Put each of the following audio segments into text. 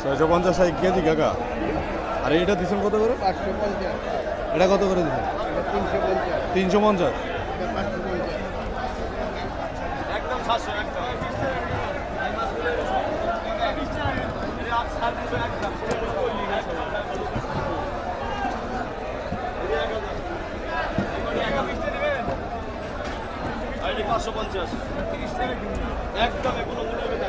ছয়শো পঞ্চাশ ষাট কেজি কাকা। আর এটা দিচ্ছেন কত করে? পাঁচশো পঞ্চাশ। এটা কত করে দিচ্ছেন? তিনশো পঞ্চাশ। তিনশো পঞ্চাশ। পাঁচশো পঞ্চাশ। একদম কোনো মনে হবে না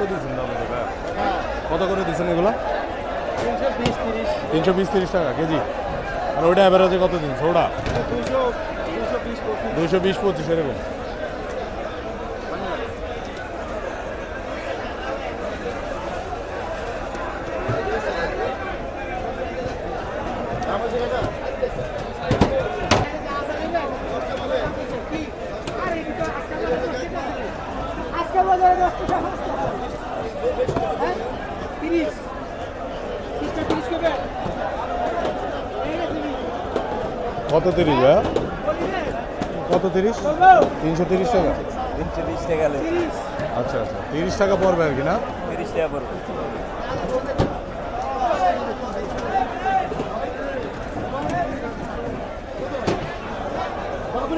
কত দিয়েছেন দাদা কত করে দিয়েছেন এগুলো? তিনশো বিশ তিরিশ টাকা কেজি। আর ওইটা অ্যাভারেজে কত দিন? ছোটা দুশো বিশ পঁচিশ, এরকম। আজকে বাজারে কত তিরিশ ভাই কত তিরিশ? তিনশো তিরিশ টাকা। তিনশো বিশ টাকা গেলে আচ্ছা আচ্ছা। তিরিশ টাকা পড়বে আর কি না? তিরিশ টাকা পড়বে।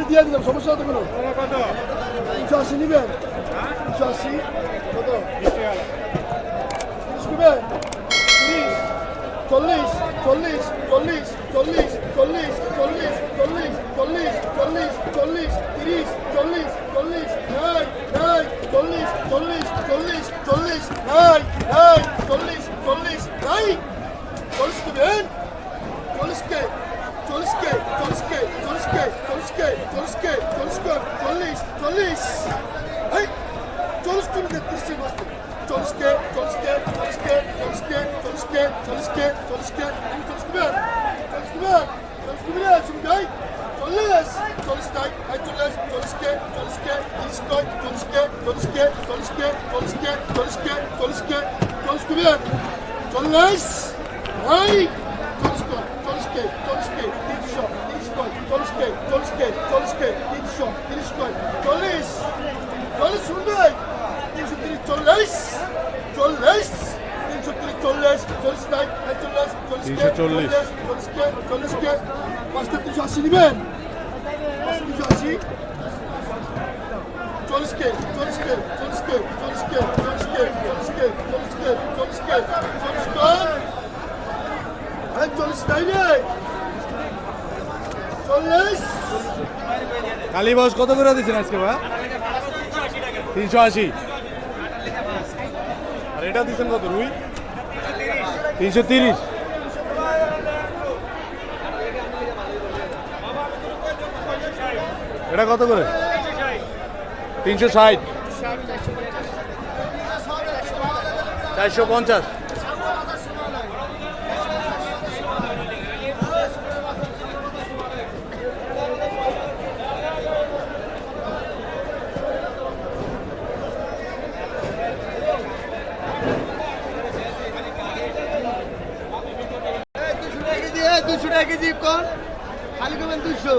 দিয়ে দিলাম সমস্যা হতো কোনো। কত? তিনশো আশি নিবেন। তিনশো আশি কত? চল্লিশ চল্লিশ চল্লিশ চল্লিশ চল্লিশ চল্লিশ চল্লিশ চল্লিশ চল্লিশ চল্লিশ তিরিশ চল্লিশ চল্লিশ নাই নাই চল্লিশ চল্লিশ চল্লিশ চল্লিশ নাই নাই চল্লিশ চল্লিশ নাই চল্লিশ নেবেন চল্লিশকে চল্লিশকে চল্লিশকে চল্লিশকে চল্লিশকে চল্লিশকে চল্লিশকে চল্লিশ চল্লিশ এই চল্লিশ করে তেত্রিশে বসতে চল্লিশকে চল্লিশকে চল্লিশকে চল্লিশকে চল্লিশকে চল্লিশকে চল্লিশকে আমি চল্লিশ কুবের চল্লিশ কুবের চল্লিশ কুবের শুনবি ভাই চল্লিশ çalışke, çalışke, çalışke, çalışkımer, çalışkımer, çalışkımer, şimdi çalış, çalıştay, hay çalış, çalışke, çalışke, ilişkoy, çalışke, çalışke, çalışke, çalışke, çalışke, çalışke, çalışkımer, çalış, hay, çalışko, çalışke, çalışke, ilişkoy, ilişkoy, çalışke, çalışke, çalışke, ilişkoy, ilişkoy, çalış, çalış şimdi, şimdi çalış, çalış, তিরিশ চল্লিশ চল্লিশ নাই চল্লিশ চল্লিশকে 340 চল্লিশকে চল্লিশকে পাঁচটা তিনশো আশি নেবেন পাঁচটা তিনশো আশি চল্লিশকে চল্লিশকে চল্লিশকে চল্লিশকে চল্লিশকে চল্লিশকে চল্লিশকে চল্লিশকে চল্লিশ কর আরে চল্লিশ নাই রে চল্লিশ কালী বাস কত করে দিচ্ছেন আজকে ভাই তিনশো আশি আর এটা দিচ্ছেন কত রুই তিনশো তিরিশ। এটা কত করে? তিনশো ষাট। চারশো পঞ্চাশ দুশো টাকা কেজি দুশো টাকা কেজি কর খালি করবেন দুশো।